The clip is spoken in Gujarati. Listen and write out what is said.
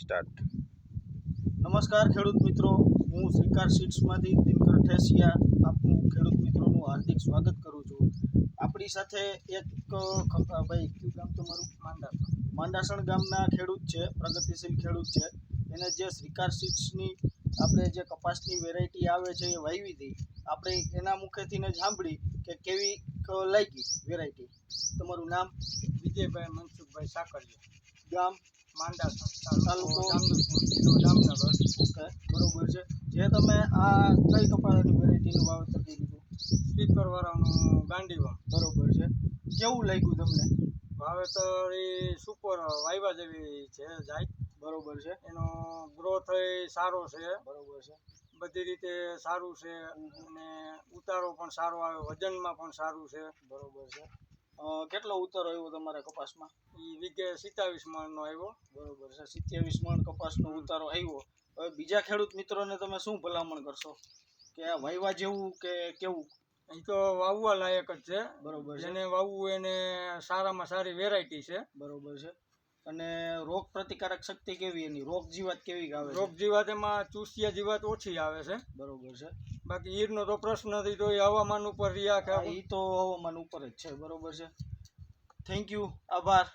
સ્ટાર્ટ નમસ્કાર ખેડૂત મિત્રો હું શ્રીકાર શીટ્સમાંથી દિનકર ઠેસિયા આપનું ખેડૂત મિત્રોનું હાર્દિક સ્વાગત કરું છું. આપણી સાથે એક ભાઈ કયું ગામ તમારું? માંડાસણ. માંડાસણ ગામના ખેડૂત છે પ્રગતિશીલ ખેડૂત છે. એને જે શ્રીકાર શીટ્સની આપણે જે કપાસની વેરાયટી આવે છે એ વાવી હતી આપણે એના મુખેથી જ સાંભળી કે કેવી ક- લાગી વેરાયટી તમારું નામ? વિજયભાઈ મનસુખભાઈ સાકરિયા. ગામ? માંડાસણ તાલુકો જિલ્લો જામનગર. ઓકે. બરોબર છે. જે તમે આ કઈ કપાસની વેરાયટીનું વાવેતર કરી દીધું સ્પીકરવાળાનું ગાંડીવમ બરોબર છે. કેવું લાગ્યું તમને? વાવેતર એ સુપર વાયવા જેવી છે જાય. બરોબર છે. એનો ગ્રોથ સારો છે. બરોબર છે. બધી રીતે સારું છે. અને ઉતારો પણ સારો આવે વજનમાં પણ સારું છે. બરોબર છે. કેટલો ઉતારો આવ્યો તમારા કપાસમાં? એ વીઘે સિત્તાવીસ મણનો આવ્યો. બરોબર છે સિત્યાવીસ મણ કપાસનો ઉતારો આવ્યો. હવે બીજા ખેડૂત મિત્રોને તમે શું ભલામણ કરશો? કે આ વાયવા જેવું કે કેવું? અહીં તો વાવવા લાયક જ છે. બરોબર છે. જેને વાવવું એને સારામાં સારી વેરાયટી છે. બરોબર છે. અને રોગ પ્રતિકારક શક્તિ કેવી એની? રોગ જીવાત કેવી આવે રોગ જીવાત એમાં ચૂસિયા જીવાત ઓછી આવે છે. બરોબર છે. બાકી ઈરનો તો પ્રશ્ન નથી તો એ હવામાન ઉપર રહ્યા કે એ તો હવામાન ઉપર જ છે બરોબર છે. થેન્ક યુ આભાર.